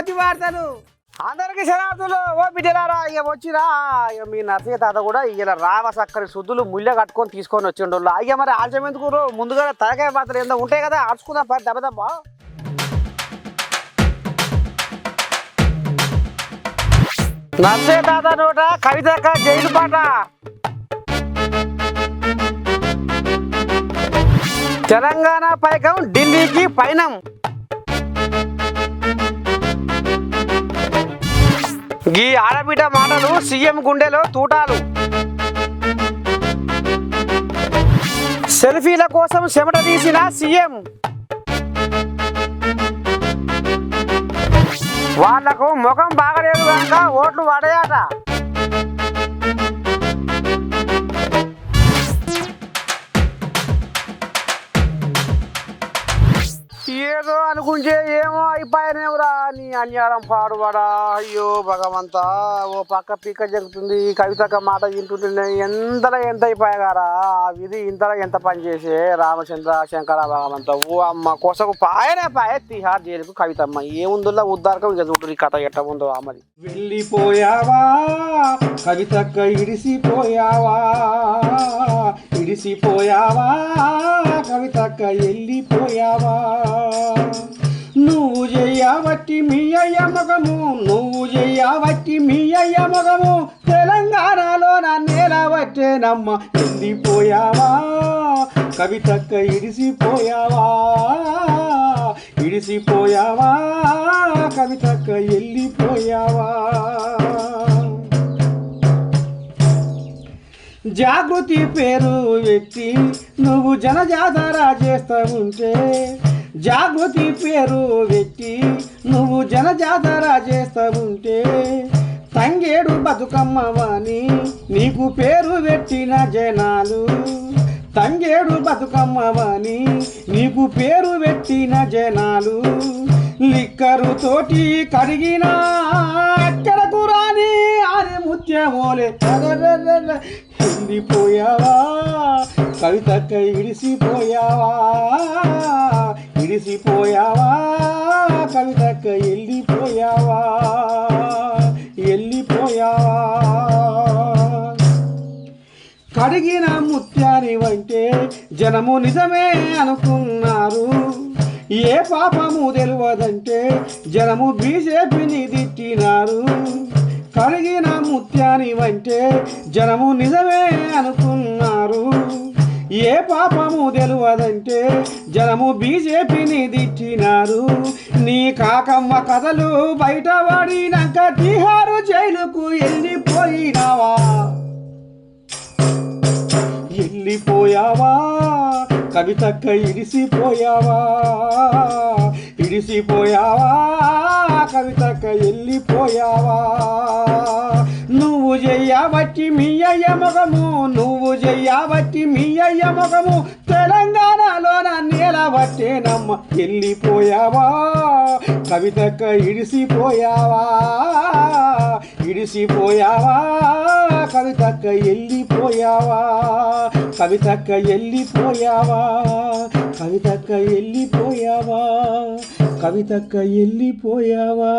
కొమ్మతి వార్తలు. అందరికి శనార్థులు ఓ బిడ్డలారా ఇక వచ్చిరా. ఇక మీ నర్సయ్య తాత కూడా ఇలా రావ సక్కని శుద్ధులు ముళ్ళ కట్టుకొని తీసుకొని వచ్చిండు అయ్య మరి ఆలస్యం ఎందుకు ముందుగా తలకాయ పాత్రలు ఏందో ఉంటాయి కదా ఆడుచుకుందాం పది దెబ్బ దెబ్బ. నర్సయ్య తాత నోట కవితక్క జైలు పాట. తెలంగాణ పైకం ఢిల్లీకి పైనం. గీ ఆడబిడ్డ మాటలు సీఎం గుండెలో తూటాలు. సెల్ఫీల కోసం చెమట తీసిన సీఎం. వాళ్ళకు ముఖం బాగలేదు కనుక ఓట్లు పడయాట ఏదో అనుకుంటే ఏమో అయిపోయానేవురా నీ అన్యారం పాడుబడా అయ్యో భగవంతా ఓ పక్క పీక జరుగుతుంది కవితక మాట వింటుంటుంది ఎంతలో ఎంత అయిపోయాగారా? ఆ విధి ఇంతలో ఎంత పని చేసే రామచంద్ర శంకర భగవంత? ఓ అమ్మ కోసకు పాయనే పాయ తిహార్ జైలుకు కవితమ్మ. ఏముందో ఉద్దారకం ఇక చూడు కథ ఎట్ట ఉందో అమ్మది వెళ్ళిపోయావా? కవితక్క ఇడిసిపోయావా? ఇడిసిపోయావా? కవితక్క వెళ్ళిపోయావా? నువ్వు చెయ్యబట్టి మీ అయ్య మగము నువ్వు చెయ్యబట్టి మీ అయ్య మగము. తెలంగాణలో నా నేలవట్టేనమ్మ ఎండిపోయావా? కవితక్క ఇడిసిపోయావా? ఇడిసిపోయావా? కవితక్క వెళ్ళిపోయావా జాగృతి పేరు వ్యక్తి నువ్వు జనజాతర చేస్తా ఉంటే జాగృతి పేరు వెట్టి నువ్వు జనజాతర చేస్తా ఉంటే తంగేడు బతుకమ్మవాని నీకు పేరు పెట్టిన జనాలు. తంగేడు బతుకమ్మవాని నీకు పేరు పెట్టిన జనాలు. లిక్కరు తోటి కడిగిన అక్కడకు రాని అని ముత్యమోలే అరెరెరెరె. వెళ్ళిపోయావా కవితక్క ఇడిసిపోయావా? ఇడిసిపోయావా కవితక్క వెళ్ళిపోయావా వెళ్ళిపోయావా కడిగిన ముత్యాని వంటే జనము నిజమే అనుకున్నారు. ఏ పాపము తెలియదంటే జనము బీజేపీని తిట్టినారు. కడిగిన ముత్యాని వంటే జనము నిజమే పాపము తెలువదంటే జనము బీజేపీని దిట్టినారు నీ కాకమ్మ కథలు బయటపడినాక తిహారు జైలుకు వెళ్ళిపోయినావా వెళ్ళిపోయావా కవితక్క ఇడిసిపోయావా? ఇడిసిపోయావా? కవితక్క వెళ్ళిపోయావా నువ్వు చెయ్యబట్టి మీ అయ్య మగము నువ్వు చెయ్యబట్టి మీ అయ్య మగము తెలంగాణలోన నేలబట్టేనమ్మ వెళ్ళిపోయావా కవితక్క ఇడిసిపోయావా? ఇడిసిపోయావా? కవితక్క వెళ్ళిపోయావా కవితక్క వెళ్ళిపోయావా కవితక్క వెళ్ళిపోయావా కవితక్క వెళ్ళిపోయావా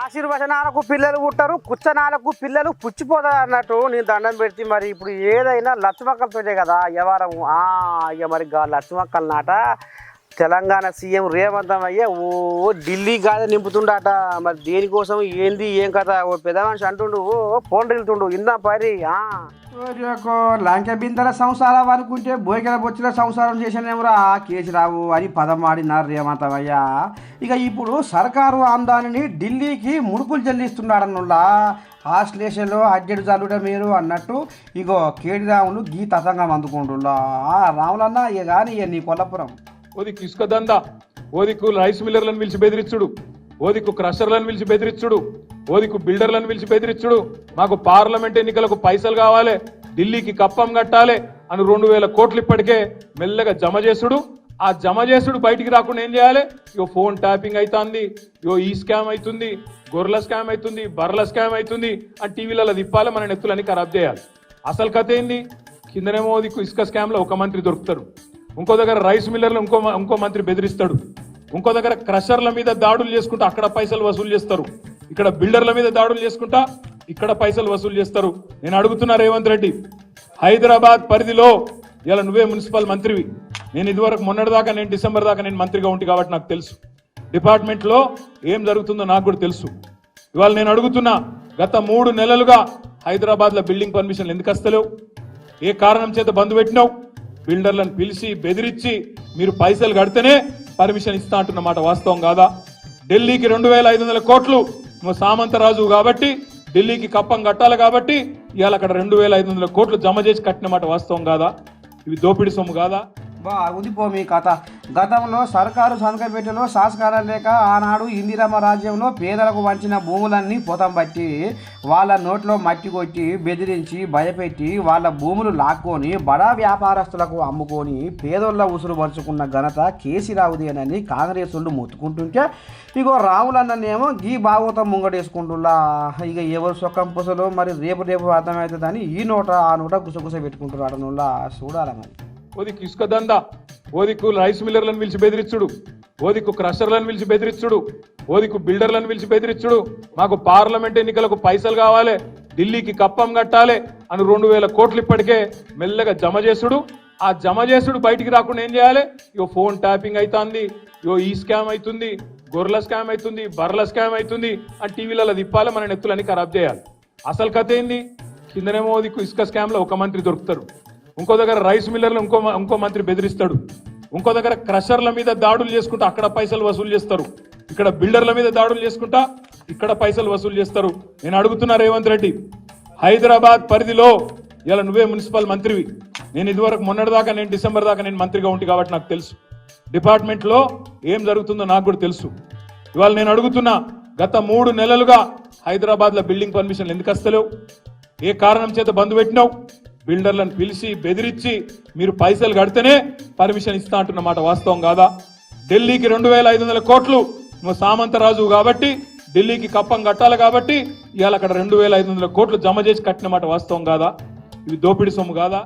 ఆశీర్వచనాలకు పిల్లలు పుట్టరు కుచ్చనాలకు పిల్లలు పుచ్చిపోతారు అన్నట్టు నేను దండం పెడితే మరి ఇప్పుడు ఏదైనా లచ్చమక్కలతోనే కదా వ్యవహారం. ఇక మరి గా లచ్చమక్కల నాట తెలంగాణ సీఎం రేవంత్ అయ్యే ఓ ఢిల్లీ గాలి నింపుతుండట. మరి దేనికోసం ఏంది ఏం కథ? ఓ పెద్ద మనిషి అంటుండు ఓ ఫోన్ వెళ్తుండు ఇందా పరి లంక బిందల సంసారం అనుకుంటే బోయకల బొచ్చిన సంసారం చేసినేమరా కేసీరావు అని పదం ఆడినారు రేవంతమయ్య ఇక ఇప్పుడు సర్కారు ఆందానిని ఢిల్లీకి ముడుపులు చెల్లిస్తున్నాడనుల్లా ఆశ్లేషలో అడ్జెడు చల్లుట మీరు అన్నట్టు ఇగో కేడిరాములు గీ తతంగం అందుకుంటుల్లా ఆ రాములన్న ఇక కానీ ఇక నీ కొల్లపురం. ఓదికు ఇసుక దందా. ఓదికు రైస్ మిల్లర్లను పిలిచి బెదిరించుడు ఓదికు క్రషర్లను పిలిచి బెదిరించుడు ఓదికు బిల్డర్లను పిలిచి బెదిరించుడు మాకు పార్లమెంట్ ఎన్నికలకు పైసలు కావాలి. ఢిల్లీకి కప్పం కట్టాలి అని రెండు వేల కోట్లు ఇప్పటికే మెల్లగా జమ చేసుడు. ఆ జమ చేసుడు బయటికి రాకుండా ఏం చేయాలి? యో ఫోన్ ట్యాపింగ్ అవుతుంది ఇగో ఈ స్కామ్ అవుతుంది గొర్రెల స్కామ్ అవుతుంది బర్రెల స్కామ్ అవుతుంది అని టీవీలలో తిప్పాలి. మన నెత్తులని ఖరాబ్ చేయాలి. అసలు కథ ఏంది? కిందనేమో దిక్కు ఇసుక స్కామ్లో ఒక మంత్రి దొరుకుతారు ఇంకో దగ్గర రైస్ మిల్లర్లు ఇంకో ఇంకో మంత్రి బెదిరిస్తాడు. ఇంకో దగ్గర క్రషర్ల మీద దాడులు చేసుకుంటా అక్కడ పైసలు వసూలు చేస్తారు. ఇక్కడ బిల్డర్ల మీద దాడులు చేసుకుంటా ఇక్కడ పైసలు వసూలు చేస్తారు. నేను అడుగుతున్నా రేవంత్ రెడ్డి హైదరాబాద్ పరిధిలో ఇలా నువ్వే మున్సిపల్ మంత్రివి. నేను ఇదివరకు మొన్నటి దాకా నేను డిసెంబర్ దాకా నేను మంత్రిగా ఉంటి కాబట్టి నాకు తెలుసు. డిపార్ట్మెంట్లో ఏం జరుగుతుందో నాకు కూడా తెలుసు. ఇవాళ నేను అడుగుతున్నా గత మూడు నెలలుగా హైదరాబాద్లో బిల్డింగ్ పర్మిషన్లు ఎందుకు వస్తలేవు? ఏ కారణం చేత బంద్ పెట్టినావు? బిల్డర్లను పిలిచి బెదిరించి మీరు పైసలు కడితేనే పర్మిషన్ ఇస్తా అంటున్నమాట వాస్తవం కాదా? ఢిల్లీకి రెండు వేల ఐదు వందల కోట్లు నువ్వు సామంతరాజు కాబట్టి ఢిల్లీకి కప్పం కట్టాలి కాబట్టి ఇవాళ అక్కడ రెండు వేల ఐదు వందల కోట్లు జమ చేసి కట్టిన మాట వాస్తవం కాదా? ఇవి దోపిడీ సొమ్ము కాదా? బాగుంది పో మీ కథ. గతంలో సర్కారు సంతకపెట్టెలో శాసకాలు లేక ఆనాడు ఇందిరమ్మ రాజ్యంలో పేదలకు వంచిన భూములన్నీ పొతం బట్టి వాళ్ళ నోట్లో మట్టి కొట్టి బెదిరించి భయపెట్టి వాళ్ళ భూములు లాక్కొని బడా వ్యాపారస్తులకు అమ్ముకొని పేదోళ్ళ ఉసురు పరుచుకున్న ఘనత కేసీరావుదేనని కాంగ్రెస్ వాళ్ళు మొత్తుకుంటుంటే ఇగో రాములన్ననేమో గీ భాగవతం ముంగడేసుకుంటున్నా ఇక ఎవరు సొక్కం పుసలో మరి రేపు రేపు అర్థమవుతుందని ఈ నోట ఆ నోట గుసగుస పెట్టుకుంటున్నాడు చూడాలి మరి. ఓదికి ఇసుక దందా. ఓదికు రైస్ మిల్లర్లను పిలిచి బెదిరించుడు ఓదికు క్రషర్లను పిలిచి బెదిరించుడు ఓదికు బిల్డర్లను పిలిచి బెదిరించుడు మాకు పార్లమెంట్ ఎన్నికలకు పైసలు కావాలి. ఢిల్లీకి కప్పం కట్టాలి అని రెండు వేల కోట్లు ఇప్పటికే మెల్లగా జమ చేసుడు. ఆ జమ చేసుడు బయటికి రాకుండా ఏం చేయాలి? ఇగో ఫోన్ ట్యాపింగ్ అవుతుంది ఇగో ఈ స్కామ్ అవుతుంది గొర్రెల స్కామ్ అవుతుంది బర్రెల స్కామ్ అవుతుంది అని టీవీలలో తిప్పాలి. మన నెత్తులని ఖరాబ్ చేయాలి. అసలు కథ ఏంది? కిందనేమో దిక్కు ఇసుక స్కామ్లో ఒక మంత్రి దొరుకుతారు ఇంకో దగ్గర రైస్ మిల్లర్లు ఇంకో ఇంకో మంత్రి బెదిరిస్తాడు. ఇంకో దగ్గర క్రషర్ల మీద దాడులు చేసుకుంటా అక్కడ పైసలు వసూలు చేస్తారు. ఇక్కడ బిల్డర్ల మీద దాడులు చేసుకుంటా ఇక్కడ పైసలు వసూలు చేస్తారు. నేను అడుగుతున్నా రేవంత్ రెడ్డి హైదరాబాద్ పరిధిలో ఇలా నువ్వే మున్సిపల్ మంత్రివి. నేను ఇదివరకు మొన్నటి దాకా నేను డిసెంబర్ దాకా నేను మంత్రిగా ఉంటి కాబట్టి నాకు తెలుసు. డిపార్ట్మెంట్లో ఏం జరుగుతుందో నాకు కూడా తెలుసు. ఇవాళ నేను అడుగుతున్నా గత మూడు నెలలుగా హైదరాబాద్లో బిల్డింగ్ పర్మిషన్లు ఎందుకు వస్తలేవు ఏ కారణం చేత బంద్ పెట్టినావు? బిల్డర్లను పిలిచి బెదిరించి మీరు పైసలు కడితేనే పర్మిషన్ ఇస్తా అంటున్న మాట వాస్తవం కాదా? ఢిల్లీకి రెండు వేల ఐదు వందల కోట్లు నువ్వు సామంతరాజు కాబట్టి ఢిల్లీకి కప్పం కట్టాలి కాబట్టి ఇవాళ అక్కడ రెండు వేల ఐదు వందల కోట్లు జమ చేసి కట్టిన మాట వాస్తవం కాదా? ఇవి దోపిడీ సొమ్ము కాదా?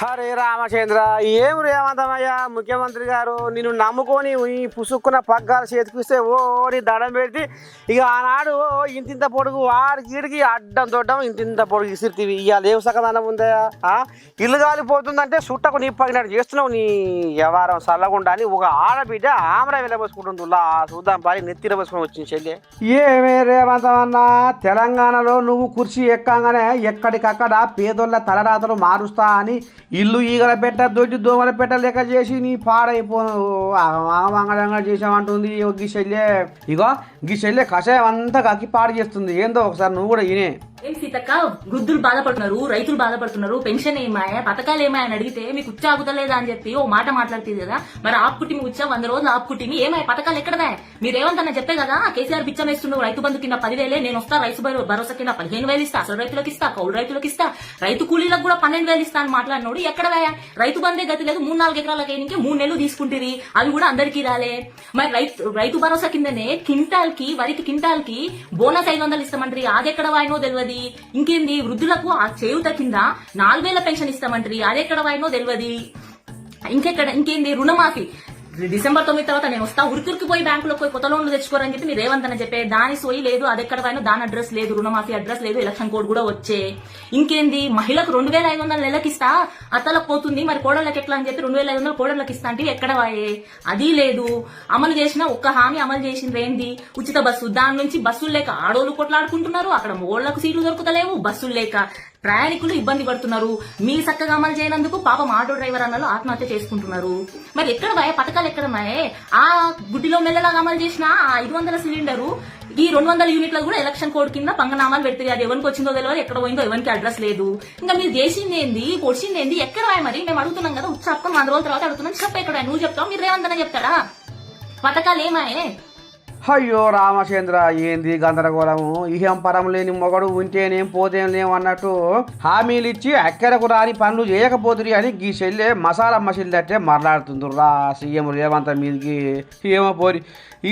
హరే రామచంద్ర. ఏం రేవంతమయ్యా ముఖ్యమంత్రి గారు నిన్ను నమ్ముకొని ఈ పుసుక్కున్న పగ్గాలు చేతికిస్తే ఓ నీ పెడితే ఇక ఆనాడు ఇంతింత పొడుగు వాడికి ఈడికి అడ్డం దొడ్డం ఇంతింత పొడుగు ఇసిరితివి ఇవాళ ఏం సకదానం ఉందా? ఇల్లు కాలిపోతుందంటే సుట్టకు నీ పగినట్టు చేస్తున్నావు నీ వ్యవహారం చల్లకుండా అని ఒక ఆడబిడ్డ ఆమర వెళ్ళబోసుకుంటుంది లా చూద్దాం పని నెత్తిన పోసుకొని వచ్చింది చెల్లి. ఏమే రేవంతమన్నా తెలంగాణలో నువ్వు కుర్చీ ఎక్కంగానే ఎక్కడికక్కడ పేదోళ్ళ తలరాతలు మారుస్తా అని ఇల్లు ఈగల పెట్ట దొడ్డి దోమల పెట్ట లెక్క చేసి నీ పాడైపోను ఆగమంగళంగా చేసామంటుంది ఓ గీ శల్యే ఇగో గీ శల్యే కషాయం అంతా కక్కి పాడు చేస్తుంది. ఏందో ఒకసారి నువ్వు కూడా ఈయనే ఏం సీతక్క? వృద్ధులు బాధపడుతున్నారు రైతులు బాధపడుతున్నారు పెన్షన్ ఏమాయ పథకాలు ఏమాయ అని అడిగితే మీకు ఉచ్చ ఆగుతలేదా అని చెప్పి ఓ మాట మాట్లాడుతుంది కదా. మరి ఆపుకుట్టి మీ ఉచ్చ వంద రోజులు ఆపుకుట్టి ఏమాయ పథకాలు ఎక్కడదా? మీరేమంతన్నా చెప్పే కదా కేసీఆర్ పిచ్చం వేస్తున్నావు రైతు బంధు కింద పదివేలే నేను వస్తా రైతు భరోసా కింద పదిహేను వేలు ఇస్తా అసలు రైతులకు ఇస్తా కౌలు రైతులకు ఇస్తా రైతు కూలీలకు కూడా పన్నెండు వేలు ఇస్తా అని మాట్లాడినోడు ఎక్కడ రైతు బందే గతి లేదు మూడు నాలుగు ఎకరాలకి ఇంకే మూడు నెలలు తీసుకుంటుంది అవి కూడా అందరికీ రాలే. మరి రైతు రైతు భరోసా కిందనే కింటాల్కి వరికి కింటాల్కి బోనస్ ఐదు వందలు ఇస్తామంటారు అదెక్కడ వాయినో తెలియదు ఇంకేంది? వృద్ధులకు ఆ చేయుత కింద నాలుగు వేల పెన్షన్ ఇస్తామంటారు అదెక్కడ వాయినో తెలియదు ఇంకెక్కడ ఇంకేంది? రుణమాఫీ. డిసెంబర్ తొమ్మిది తర్వాత నేను వస్తా. ఉరికురికి పోయి బ్యాంకులో పోయి కొత్త లోన్లు తెచ్చుకోరని చెప్పి మీరు రేవంత్ అని చెప్పే దాని సోయి లేదు అది ఎక్కడ పైన దాని అడ్రస్ లేదు రుణమాఫీ అడ్రస్ లేదు ఎలక్షన్ కోడ్ కూడా వచ్చే. ఇంకేంది? మహిళకు రెండు వేల ఐదు వందల నెలకి ఇస్తా అత్తలకు పోతుంది మరి కోడళ్ళకి ఎట్లా? అని చెప్పి రెండు వేల ఐదు వందలు కోడళ్ళకి ఇస్తా అంటే ఎక్కడ వాయే? అది లేదు. అమలు చేసిన ఒక్క హామీ అమలు చేసింది ఏంది? ఉచిత బస్సు. దాని నుంచి బస్సులు లేక ఆడోళ్ళు కొట్లాడుకుంటున్నారు అక్కడ మోళ్ళకు సీట్లు దొరుకుతలేవు బస్సులు లేక ప్రయాణికులు ఇబ్బంది పడుతున్నారు. మీ చక్కగా అమలు చేయనందుకు పాపం ఆటో డ్రైవర్ అన్నలు ఆత్మహత్య చేసుకుంటున్నారు. మరి ఎక్కడ భయ? పథకాలు ఎక్కడ మాయే ఆ గుడ్డిలో మెల్లలాగా అమలు చేసిన ఆ ఐదు వందల సిలిండరు ఈ రెండు వందల యూనిట్లకు కూడా ఎలక్షన్ కోడ్ కింద పంగనామాలు పెడుతుంది అది ఎవరికి వచ్చిందో తెలియదు ఎక్కడ పోయిందో ఎవరికి అడ్రస్ లేదు. ఇంకా మీరు చేసింది ఏంది? పొడిచింది ఏంది? ఎక్కడ వాయి మరి? మేము అడుగుతున్నాం కదా ఉచ్చాపం వంద రోజుల తర్వాత అడుగుతున్నాం. చెప్ప ఎక్కడ? నువ్వు చెప్తావు మీరు రేవంతనే చెప్తారా పథకాలు ఏమాయే? అయ్యో రామచంద్ర ఏంది గందరగోళము? ఇహం పరం లేని మొగడు ఉంటేనేం పోతేం లేం అన్నట్టు హామీలు ఇచ్చి అక్కడకు రాని పనులు చేయకపోతురి అని గీ చెల్లె మసాలా మసిల్దట్టే మరలాడుతుంది రా సీఎం రేవంత్ మీదకి ఏమో పోరి.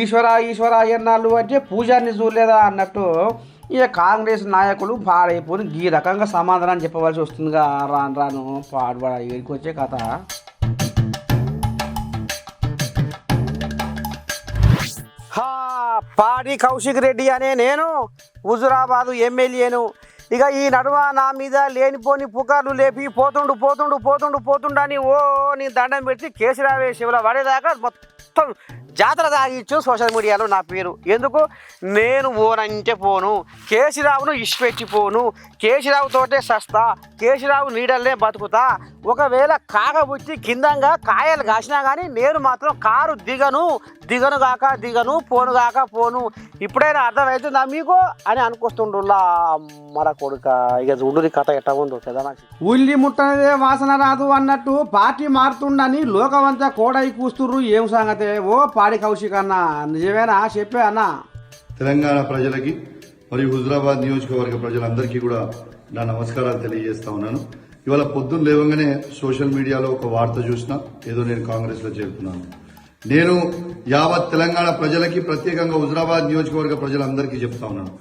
ఈశ్వర ఈశ్వర ఎన్నాళ్ళు అంటే పూజారిని చూడలేదా అన్నట్టు ఇక కాంగ్రెస్ నాయకులు పాడైపోయి ఈ రకంగా సమాధానం చెప్పవలసి వస్తుందిగా. రాను రాను పాడుబడ ఇక్కడికి వచ్చే కథ. హా పాడి కౌశిక్ రెడ్డి అనే నేను హుజురాబాదు ఎమ్మెల్యేను. ఇక ఈ నడుమ నా మీద లేనిపోని పుకార్లు లేపి పోతుండు పోతుండు పోతుండు పోతుండు అని ఓ నీ దండం పెట్టి కేసీరావే శివల పడేదాకా మొత్తం జాతర తాగిచ్చు సోషల్ మీడియాలో నా పేరు. ఎందుకు? నేను ఓనంటే పోను. కేసీరావును ఇష్టపెట్టి పోను. కేసీరావుతోటే సస్తా. కేసీరావు నీడల్లే బతుకుతా. ఒకవేళ కాగబుచ్చి కిందంగా కాయలు కాసినా కానీ నేను మాత్రం కారు దిగను. దిగను గాక దిగను పోను గాక పోను. ఇప్పుడైనా అర్థమవుతుందా మీకు? అని అనుకొస్తుండులా మర కొడుక. ఇక ఉండుది కథ ఎట్ట ఉందో కదా నాకు ఉల్లి ముట్టనదే వాసన రాదు అన్నట్టు పార్టీ మారుతుండని లోకమంతా కోడై కూస్తుర్రు. ఏం సంగతే? ఓ పాడి కౌశిక్ అన్న నిజమేనా? చెప్పే అన్న తెలంగాణ ప్రజలకి మరియు హుజరాబాద్ నియోజకవర్గ ప్రజలందరికీ కూడా నా నమస్కారాలు తెలియజేస్తా ఉన్నాను. ఇవాళ పొద్దున్న లేవగానే సోషల్ మీడియాలో ఒక వార్త చూసిన ఏదో నేను కాంగ్రెస్లో చేరుతున్నాను నేను యావత్ తెలంగాణ ప్రజలకి ప్రత్యేకంగా హుజరాబాద్ నియోజకవర్గ ప్రజలందరికీ చెప్తా ఉన్నాను.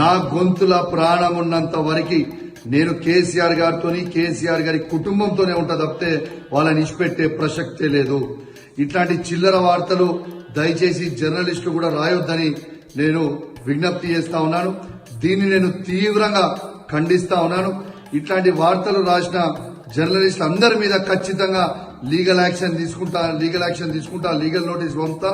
నా గొంతుల ప్రాణం ఉన్నంత వరకు నేను కేసీఆర్ గారితోని కేసీఆర్ గారి కుటుంబంతోనే ఉంటా తప్పితే వాళ్ళని ఇచ్చిపెట్టే ప్రసక్తే లేదు. ఇట్లాంటి చిల్లర వార్తలు దయచేసి జర్నలిస్టులు కూడా రాయొద్దని నేను విజ్ఞప్తి చేస్తా ఉన్నాను. దీన్ని నేను తీవ్రంగా ఖండిస్తా ఉన్నాను. ఇట్లాంటి వార్తలు రాసిన జర్నలిస్ట్ అందరి మీద ఖచ్చితంగా లీగల్ యాక్షన్ తీసుకుంటా లీగల్ యాక్షన్ తీసుకుంటా లీగల్ నోటీస్ పంపుతా.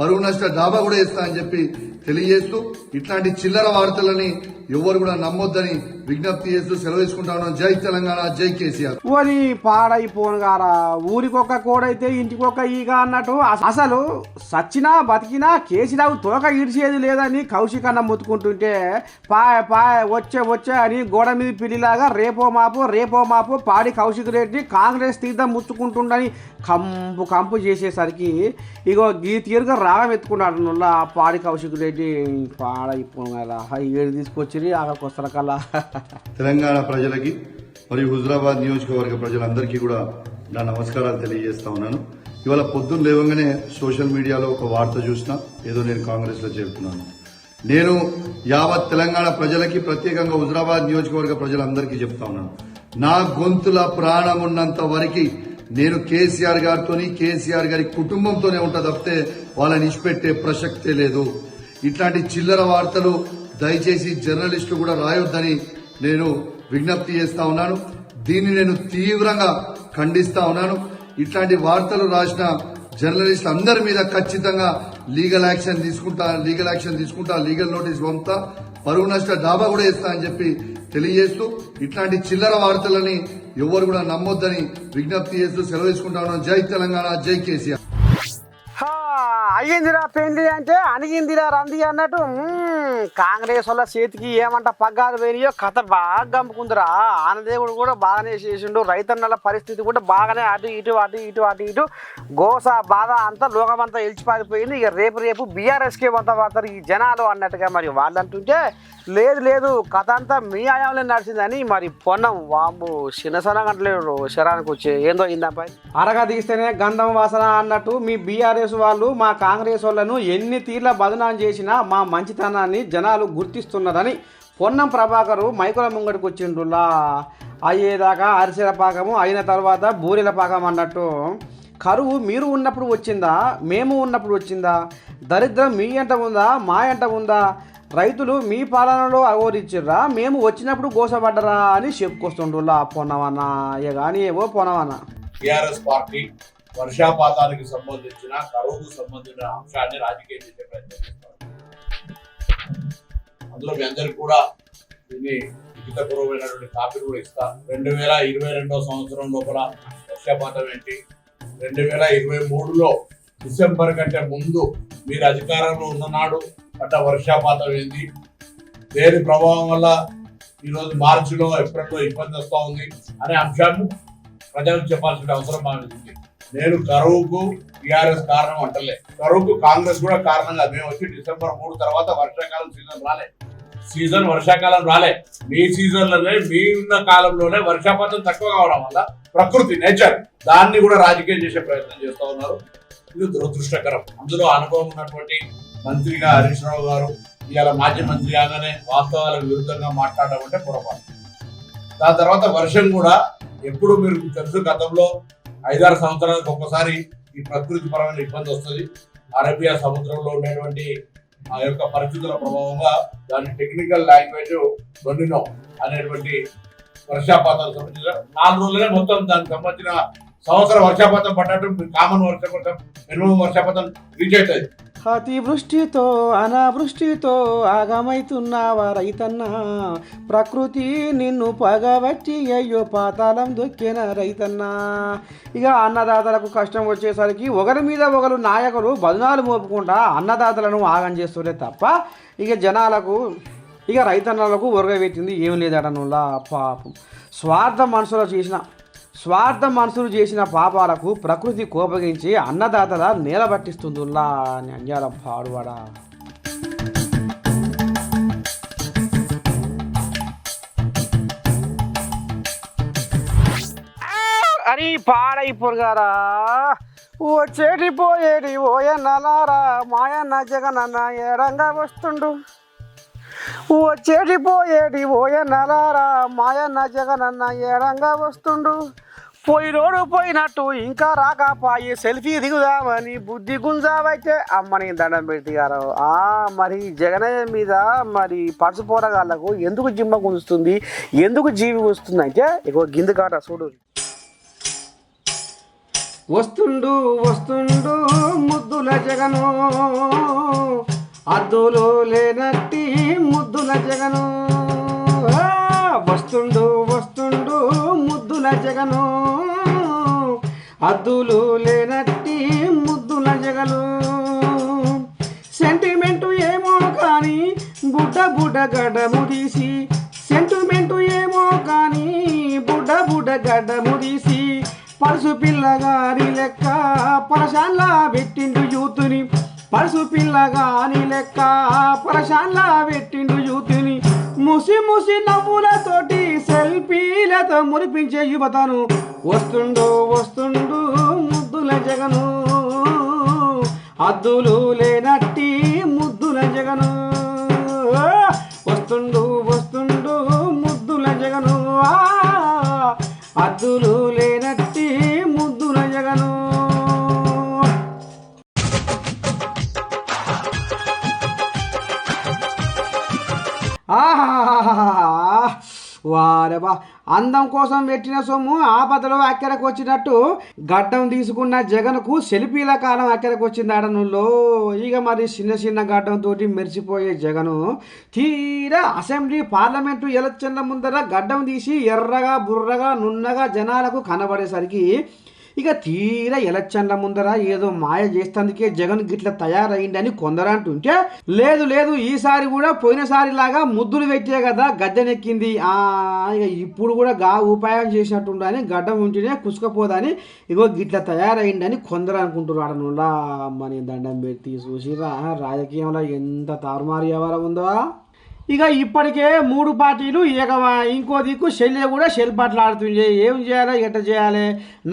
పరుగు నష్ట డాబా కూడా ఇస్తా అని చెప్పి తెలియజేస్తూ ఇట్లాంటి చిల్లర వార్తలని ఎవరు కూడా నమ్మొద్దని విజ్ఞప్తి చేస్తూ సెలవు జై తెలంగాణ జై కేసీఆర్. ఓరి పాడైపోను గారా. ఊరికొక్క కోడైతే ఇంటికొక ఈగ అన్నట్టు అసలు సచ్చినా బతికినా కేసీరావు తోక ఇడిచేది లేదని కౌశిక్ అన్న ముత్తుకుంటుంటే పాయ పాయ వచ్చే వచ్చే అని గోడ మీద పిల్లిలాగా రేపో మాపు రేపో మాపు పాడి కౌశిక్ రెడ్డి కాంగ్రెస్ తీర్థం ముచ్చుకుంటుండని కంపు కంపు చేసేసరికి ఇగో గీ తీరుగా రాగం ఎత్తుకున్నాడు ఆ పాడి కౌశిక్ రెడ్డి పాడైపోను కదా. ఏడు తీసుకొచ్చి అక్కడికి వస్తారు కల్లా తెలంగాణ ప్రజలకి మరియు హుజరాబాద్ నియోజకవర్గ ప్రజలందరికీ కూడా నా నమస్కారాలు తెలియజేస్తా ఉన్నాను. ఇవాళ పొద్దున్న లేవగానే సోషల్ మీడియాలో ఒక వార్త చూసిన ఏదో నేను కాంగ్రెస్లో చేరుతున్నాను నేను యావత్ తెలంగాణ ప్రజలకి ప్రత్యేకంగా హుజరాబాద్ నియోజకవర్గ ప్రజలందరికీ చెప్తా ఉన్నాను. నా గొంతుల ప్రాణం ఉన్నంత వరకు నేను కేసీఆర్ గారితోని కేసీఆర్ గారి కుటుంబంతోనే ఉంటా తప్పితే వాళ్ళని ఇచ్చిపెట్టే ప్రసక్తే లేదు. ఇట్లాంటి చిల్లర వార్తలు దయచేసి జర్నలిస్టులు కూడా రాయొద్దని నేను విజ్ఞప్తి చేస్తా ఉన్నాను. దీన్ని నేను తీవ్రంగా ఖండిస్తా ఉన్నాను. ఇట్లాంటి వార్తలు రాసిన జర్నలిస్ట్ అందరి మీద ఖచ్చితంగా లీగల్ యాక్షన్ తీసుకుంటా లీగల్ యాక్షన్ తీసుకుంటా లీగల్ నోటీస్ పంపుతా పరువు నష్ట డాబా కూడా ఇస్తా అని చెప్పి తెలియజేస్తూ ఇట్లాంటి చిల్లర వార్తలని ఎవరు కూడా నమ్మొద్దని విజ్ఞప్తి చేస్తూ సెలవు తీసుకుంటా ఉన్నాను. జై తెలంగాణ జై కేసీఆర్. అయ్యిందిరా పెళ్ళి అంటే అణిగిందిరా రంది అన్నట్టు. కాంగ్రెస్ వాళ్ళ చేతికి ఏమంట పగ్గాలు పోయినాయో కథ బాగా గంపుకుందిరా ఆనదేవుడు కూడా బాగానే చేసిండు. రైతన్నల పరిస్థితి కూడా బాగానే అటు ఇటు అటు ఇటు అటు ఇటు. గోస బాధ అంతా లోకమంతా ఎలిచిపారిపోయింది. ఇక రేపు రేపు బీఆర్ఎస్కే వంత పడతారు ఈ జనాలు అన్నట్టుగా మరి వాళ్ళు అంటుంటే లేదు లేదు కథ అంతా మీ ఆయంలో నడిచిందని మరి పొన్నం వాంబు చిన్నసనం అంటలేడు శరానికి వచ్చి. ఏందో ఇందాపై అరగా తీస్తేనే గంధం వాసన అన్నట్టు మీ బీఆర్ఎస్ వాళ్ళు మా కాంగ్రెస్ వాళ్ళను ఎన్ని తీర్ల బదనాం చేసినా మా మంచితనాన్ని జనాలు గుర్తిస్తున్నారని పొన్నం ప్రభాకరు మైకుల ముంగడికి వచ్చిండ్రులా అయ్యేదాకా అరిసెల పాకము అయిన తర్వాత బూరెల పాకం అన్నట్టు. కరువు మీరు ఉన్నప్పుడు వచ్చిందా? మేము ఉన్నప్పుడు వచ్చిందా? దరిద్రం మీ ఎంట ఉందా? మా ఎంట ఉందా? రైతులు మీ పాలనలో అగోరించరా మేము వచ్చినప్పుడు గోసపడ్డరా అని చెప్పుకొస్తుండ్రులా పొన్నవన్న. ఇక కానీ ఏవో పొన్నవన్న. టిఆర్ఎస్ పార్టీ వర్షాపాతానికి సంబంధించిన కరువుకు సంబంధించిన అంశాన్ని రాజకీయం చేసే ప్రయత్నం చేస్తారు. అందులో మీ అందరికి కూడా దీన్ని లిఖితపూర్వమైనటువంటి కాపీలు కూడా ఇస్తా. రెండు వేల ఇరవై రెండో సంవత్సరం లోపల వర్షాపాతం ఏంటి? రెండు వేల ఇరవై మూడులో డిసెంబర్ కంటే ముందు మీరు అధికారంలో ఉన్ననాడు పడ్డ వర్షాపాతం ఏంది? దేని ప్రభావం వల్ల ఈరోజు మార్చిలో ఏప్రిల్లో ఇబ్బంది వస్తూ ఉంది అనే అంశాన్ని ప్రజలకు చెప్పాల్సిన అవసరం మాకు ఉంది. నేను కరువుకు టీఆర్ఎస్ కారణం అంటలే. కరువుకు కాంగ్రెస్ కూడా కారణం కాదు మేము వచ్చి డిసెంబర్ మూడు తర్వాత వర్షాకాలం సీజన్ రాలే. సీజన్ వర్షాకాలం రాలే. మీ సీజన్లోనే మీ ఉన్న కాలంలోనే వర్షాపాతం తక్కువ కావడం వల్ల ప్రకృతి నేచర్ దాన్ని కూడా రాజకీయం చేసే ప్రయత్నం చేస్తూ ఉన్నారు. ఇది దురదృష్టకరం. అందులో అనుభవం ఉన్నటువంటి మంత్రిగా హరీష్ రావు గారు ఇవాళ మాజీ మంత్రి కాగానే వాస్తవాలకు విరుద్ధంగా మాట్లాడడం అంటే పొరపాటు. దాని తర్వాత వర్షం కూడా ఎప్పుడు మీరు తెలుసు గతంలో ఐదారు సంవత్సరాలకు ఒక్కసారి ఈ ప్రకృతి పరమైన ఇబ్బంది వస్తుంది. అరేబియా సముద్రంలో ఉన్నటువంటి ఆ యొక్క పరిస్థితుల ప్రభావంగా దాని టెక్నికల్ లాంగ్వేజ్ డొనినో అనేటువంటి వర్షాపాతాలకు సంబంధించిన నాలుగు రోజులనే మొత్తం దానికి సంబంధించిన సంవత్సరం వర్షాపాతం పడ్డట్టు కామన్ వర్షపాతం మినిమం వర్షాపాతం రీచ్ అవుతుంది. అతివృష్టితో అనావృష్టితో ఆగమైతున్నావా రైతన్న? ప్రకృతి నిన్ను పగబట్టి అయ్యో పాతాళం దొక్కిన రైతన్న. ఇక అన్నదాతలకు కష్టం వచ్చేసరికి ఒకరి మీద ఒకరు నాయకులు బదునాలు మోపుకుంటా అన్నదాతలను ఆగం చేస్తుండే తప్ప ఇక జనాలకు ఇక రైతన్నలకు ఉరగబెట్టింది ఏం లేదటనులా పాపం. స్వార్థ మనసులో చేసిన స్వార్థ మనసులు చేసిన పాపాలకు ప్రకృతి కోపగించి అన్నదాతల నేలబట్టిస్తుందిలా అని అంజాల పాడువాడా. అని పాడైపోరుగారా. వచ్చేటి పోయేటి ఓయన్నలారా మాయన్న జగనన్న ఏడంగా వస్తుండు. వచ్చేటి పోయేటి ఓయన్నలారా మాయన్న జగనన్న ఏడంగా వస్తుండు. పోయినోడు పోయినట్టు ఇంకా రాకపోయి సెల్ఫీ దిగుదామని బుద్ధి గుంజావైతే అమ్మని దండం పెట్టిగారు ఆ మరి జగనయ్య మీద మరి పరుసు పోరగాళ్ళకు ఎందుకు జిమ్మ గుంజుతుంది? ఎందుకు జీవి వస్తుంది అయితే ఇగో గిందు కాట చూడు. వస్తుండు వస్తుండు ముద్దుల జగను. అద్దులు లేనట్టి ముద్దుల జగను. వస్తుండు వస్తుండు ముద్దుల జగను. అద్దులు లేనట్టి ముద్దుల జగలు సెంటిమెంటు ఏమో కానీ బుడ్డ బుడ్డ గడ్డము తీసి. సెంటిమెంటు ఏమో కానీ బుడ్డ బుడ్డ గడ్డము తీసి. పరుసు పిల్లగాని లెక్క పరశాన్లా పెట్టిండు యూతుని. పరుసు పిల్లగాని లెక్క పరశాన్లా పెట్టిండు యూతుని. ముసి ముసి నవ్వులతోటి సెల్ఫీలతో మురిపించే యువతను. వస్తుండు వస్తుండు ముద్దుల జగను. అద్దులు లేనట్టి ముద్దుల జగను. వస్తుండు వస్తుండు ముద్దుల జగను. ఆ, అద్దులు లేనట్టి ముద్దుల జగను. వారబా అందం కోసం పెట్టిన సొమ్ము ఆపదలో అక్కడికి వచ్చినట్టు గడ్డం తీసుకున్న జగన్కు సెల్ఫీల కాలం అక్కడికి వచ్చింది ఆడనుల్లో ఇక మరి చిన్న చిన్న గడ్డంతో మెరిసిపోయే జగను తీరా అసెంబ్లీ పార్లమెంటు ఎలక్షన్ల ముందర గడ్డం తీసి ఎర్రగా బుర్రగా నున్నగా జనాలకు కనబడేసరికి ఇక తీరా ఎలక్షన్ల ముందర ఏదో మాయ చేస్తందుకే జగన్ గిట్ల తయారైందని కొందరు అంటుంటే లేదు లేదు ఈసారి కూడా పోయినసారి లాగా ముద్దులు పెట్టే కదా గద్దెనెక్కింది. ఇక ఇప్పుడు కూడా గా ఉపాయం చేసినట్టుండని గడ్డం ఉంటేనే కుసుకపోదని ఇగో గిట్ల తయారైందని కొందరు అనుకుంటున్నారు ఆడనులా మన దండం పెట్టి చూసిరా రాజకీయంలో ఎంత తారుమారు వ్యవహారం ఉందో? ఇక ఇప్పటికే మూడు పార్టీలు ఇక ఇంకో దిక్కు శల్య కూడా షెల్పాట్లు ఆడుతుంది ఏం చేయాలి ఎట్ట చేయాలి?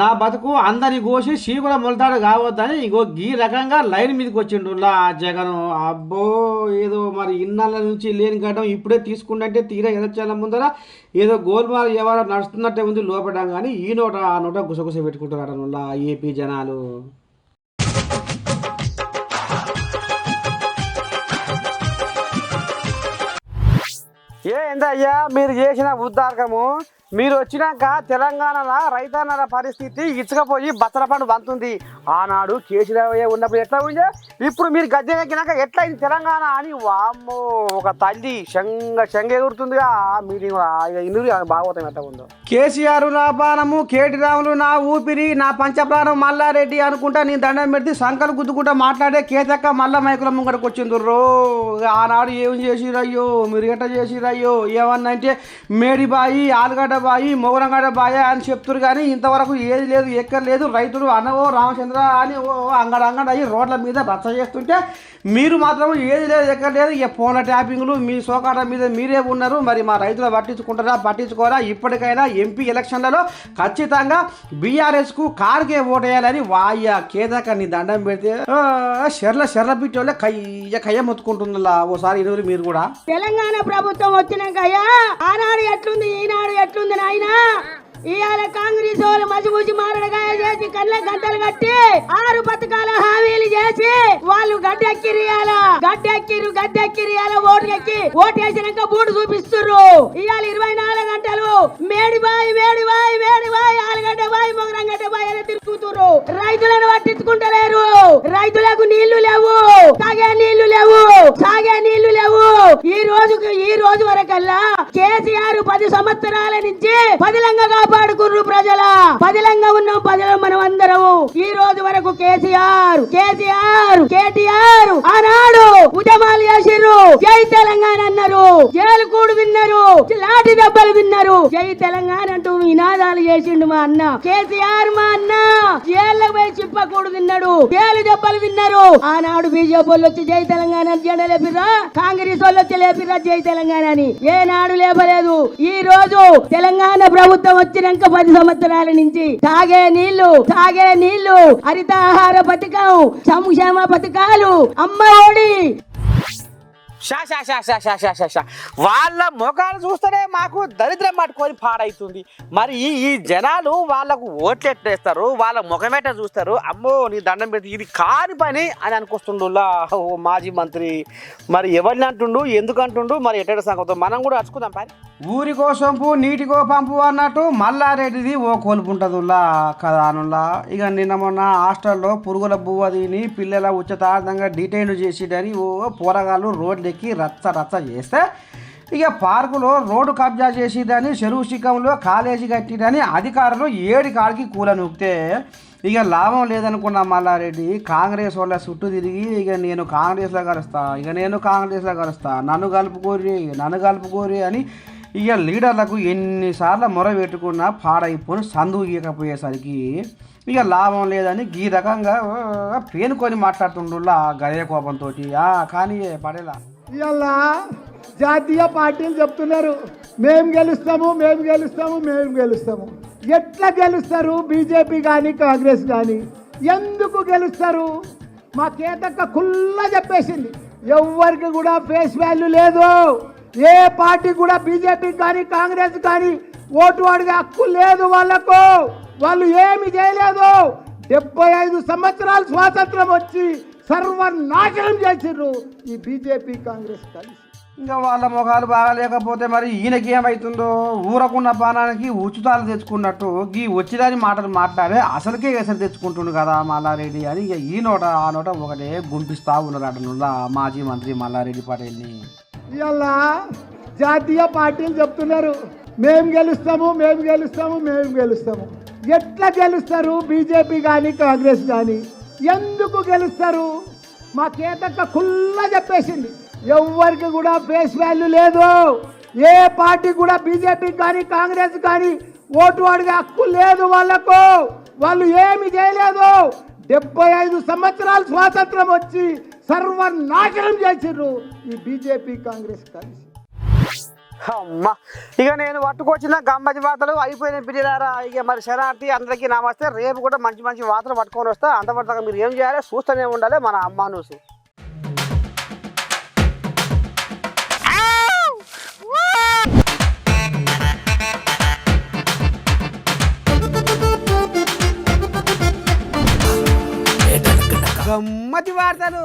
నా బతుకు అందరి కోసి చీకుల మొలతాడు కావద్దని ఇగో ఈ రకంగా లైన్ మీదకి వచ్చిండు ఆ జగన్. అబ్బో ఏదో మరి ఇన్నాళ్ళ నుంచి లేని గడ్డం ఇప్పుడే తీసుకుంటే తీరా ఎదచాల ముందర ఏదో గోల్మాల్ ఎవరో నడుస్తున్నట్టే ఉంది లోపడం కానీ ఈ నోట ఆ నోట గుసగుస పెట్టుకుంటున్నాడు ఏపీ జనాలు. ఏందయ్యా? మీరు చేసిన ఉద్దారకము మీరు వచ్చినాక తెలంగాణలో రైతన్నల పరిస్థితి ఇచ్చకపోయి బత్తల పండు బంతుంది. ఆనాడు కేసీఆర్ ఉన్నప్పుడు ఎట్లా ఉండే? ఇప్పుడు మీరు గద్దె ఎక్కినాక ఎట్లా అయింది తెలంగాణ అని వామ్మో ఒక తల్లి శంగ శంగ ఎగురుతుందిగా మీరు ఇన్నూరు బాగోతాం ఎట్లా ఉందో. కేసీఆర్ నా బాణము కేటీ రాములు నా ఊపిరి నా పంచప్రాణం మల్లారెడ్డి అనుకుంటా నేను దండం పెడితే సంకలు గుద్దుకుంటా మాట్లాడే కేతక్క మల్ల మైకుల ముంగడికి వచ్చింది రో ఆనాడు ఏం చేసిరయ్యో మీరు ఎట్లా చేసిరయ్యో ఏమన్నా అంటే మేడిబాయి ఆలుగడ్డ బాయి మొగరంగడ్డ బాయి అని చెప్తురు కానీ ఇంతవరకు ఏది లేదు ఎక్కడ లేదు. రైతులు అనవో రామచంద్ర అని ఓ అంగడ అంగడ అయ్యి రోడ్ల మీద రచ్చ చేస్తుంటే మీరు మాత్రం ఏది లేదు ఎక్కడ లేదు ఇక ఫోన్ల ట్యాపింగ్లు మీ సోకాట మీద మీరే ఉన్నారు. మరి మా రైతులు పట్టించుకుంటారా పట్టించుకోరా? ఇప్పటికైనా ఎంపీ ఎలక్షన్లలో ఖచ్చితంగా బీఆర్ఎస్కు కారుకే ఓటేయాలని వాయ కేదాక నీ దండం పెడితే షెర్ల షెర్ల శర్ల పిట్టోళ్ళే కయ్య కయ్య మొత్తుకుంటుందిలా ఓసారి ఇరువురు మీరు కూడా. తెలంగాణ ప్రభుత్వం వచ్చినాక ఆనాడు ఎట్లుంది ఈనాడు ఎట్లుంది నాయనా? ఇవాళ కాంగ్రెస్ వాళ్ళు మసిమూసి మారడగాయ చేసి కళ్ళ గంటలు కట్టి ఆరు పథకాల హామీలు చేసి వాళ్ళు గడ్డెక్కిరియాల గడ్డెక్కిరు గడ్డెక్కిరియాల ఓటు ఎక్కి ఓటు వేసినాక బూటు చూపిస్తుర్రు. ఇవాళ ఇరవై నాలుగు గంటలు మేడిబాయి మేడిబాయి మేడిబాయి ఆలుగడ్డ బాయి మొగరంగడ్డ బాయి అని తిరుగుతున్నారు రైతులను పట్టించుకుంటలేరు. రైతులకు నీళ్ళు లేవు. తాగే నీళ్ళు లేవు. తాగే నీళ్ళు లేవు. ఈ రోజుకు ఈ రోజు వరకల్లా కేసీఆర్ పది సంవత్సరాల నుంచి పదిలంగగా కాపాడుకుర్రు ప్రజల. పదిలంగా ఉన్నాం ప్రజలు మనం అందరం ఈ రోజు వరకు కేసీఆర్ కేసీఆర్ కేటీఆర్ ఆనాడు ఉద్యమాలు చేసిర్రు. జై తెలంగాణ అన్నారు. జైలు కూడు విన్నారు. లాటి దెబ్బలు విన్నారు. జై తెలంగాణ అంటూ నినాదాలు చేసిండు మా అన్న. కేసీఆర్ మా అన్న. జైల్లో పోయి చిప్పకూడు విన్నాడు. జైలు దెబ్బలు విన్నారు. ఆనాడు బీజేపీ వాళ్ళు వచ్చి జై తెలంగాణ అని జెండా లేపిర్రా? కాంగ్రెస్ వాళ్ళు వచ్చి లేపిర్రా జై తెలంగాణ అని? ఏనాడు లేపలేదు. ఈ రోజు తెలంగాణ ప్రభుత్వం వచ్చి వచ్చినాక పది సంవత్సరాల నుంచి తాగే నీళ్ళు తాగే నీళ్ళు హరితాహార పథకం సంక్షేమ పథకాలు అమ్మ ఓడి వాళ్ళ ముఖాలు చూస్తేనే మాకు దరిద్రం పట్టుకొని పాడైతుంది. మరి ఈ జనాలు వాళ్ళకు ఓట్లు ఎట్టేస్తారు వాళ్ళ ముఖం ఎట్ట చూస్తారు? అమ్మో నీ దండం పెట్టి ఇది కాని పని అని అనుకొస్తుండు మాజీ మంత్రి. మరి ఎవరిని అంటుండు ఎందుకు అంటుండు మరి ఎట్టేట సంగతి? మనం కూడా అచ్చుకుందాం పని ఊరికో సొంపు నీటికో పంపు అన్నట్టు మల్లారెడ్డిది ఓ కోలుపుంటదుల్లా కదా ఇక నిన్న మొన్న హాస్టల్లో పురుగుల బువ్వ తిని పిల్లల ఉచితార్థంగా డిటైన్ చేసిడని ఓ పోరగాళ్ళు రోడ్లెక్కి రచ్చ రచ్చ చేస్తే ఇక పార్కులో రోడ్డు కబ్జా చేసిదని చెరువు శిఖంలో కాలేజీ కట్టిడని అధికారులు ఏడి కాడికి కూల నొక్కితే ఇక లాభం లేదనుకున్న మల్లారెడ్డి కాంగ్రెస్ వాళ్ళ చుట్టూ తిరిగి ఇక నేను కాంగ్రెస్లో కలుస్తా ఇక నేను కాంగ్రెస్లో కలుస్తా నన్ను కలుపుకోరి నన్ను కలుపుకోరి అని ఇక లీడర్లకు ఎన్నిసార్లు మొర పెట్టుకున్నా పాడైపోయిన సందు ఇవ్వకపోయేసరికి ఇక లాభం లేదని ఈ రకంగా పేనుకొని మాట్లాడుతుండ్రులా గదే కోపంతో కానీ పడేలా. ఇలా జాతీయ పార్టీలు చెప్తున్నారు మేము గెలుస్తాము మేము గెలుస్తాము మేము గెలుస్తాము. ఎట్లా గెలుస్తారు బీజేపీ కానీ కాంగ్రెస్ కానీ ఎందుకు గెలుస్తారు? మా కేతక్క కుల్లా చెప్పేసింది ఎవరికి కూడా ఫేస్ వాల్యూ లేదు. ఏ పార్టీ కూడా బీజేపీ కానీ కాంగ్రెస్ కానీ ఓటు అడిగే హక్కు లేదు వాళ్ళకు. వాళ్ళు ఏమి చేయలేదు. డెబ్బై ఐదు సంవత్సరాలు స్వాతంత్రం వచ్చి సర్వనాశనం చేసిర్రు ఈ బీజేపీ కాంగ్రెస్ కలిసి. ఇంకా వాళ్ళ ముఖాలు బాగాలేకపోతే మరి ఈయనకి ఏమవుతుందో ఊరకున్న బాణానికి ఉచితాలు తెచ్చుకున్నట్టు ఈ వచ్చిదాని మాటలు మాట్లాడే అసలుకే ఎసరు తెచ్చుకుంటుండు కదా మల్లారెడ్డి అని ఇక ఈ నోట ఆ నోట ఒకటే గుంపిస్తా ఉన్నారట మాజీ మంత్రి మల్లారెడ్డి పటేల్ని. ఇవాళ జాతీయ పార్టీలు చెప్తున్నారు మేము గెలుస్తాము మేము గెలుస్తాము మేము గెలుస్తాము. ఎట్లా గెలుస్తారు బీజేపీ కానీ కాంగ్రెస్ కానీ ఎందుకు గెలుస్తారు? మా కేతక్క కుల్లా చెప్పేసింది. ఎవరికి కూడా ఫేస్ వాల్యూ లేదు. ఏ పార్టీ కూడా బీజేపీ కానీ కాంగ్రెస్ కానీ ఓటు అడిగే హక్కు లేదు వాళ్ళకు. వాళ్ళు ఏమి చేయలేదు. డెబ్బై ఐదు సంవత్సరాలు స్వాతంత్రం వచ్చి సర్వనాశనం చేసిర్రు ఈ బీజేపీ కాంగ్రెస్ కలిసి. అమ్మా ఇక నేను పట్టుకొచ్చిన గమ్మజి వార్తలు అయిపోయిన పిల్లలారా. ఇక మరి శనార్థి అందరికీ నమస్తే. రేపు కూడా మంచి మంచి వార్తలు పట్టుకొని వస్తా. అంతవరకు మీరు ఏం చేయాలి? చూస్తూనే ఉండాలి మన అమ్మ మతి వార్తలు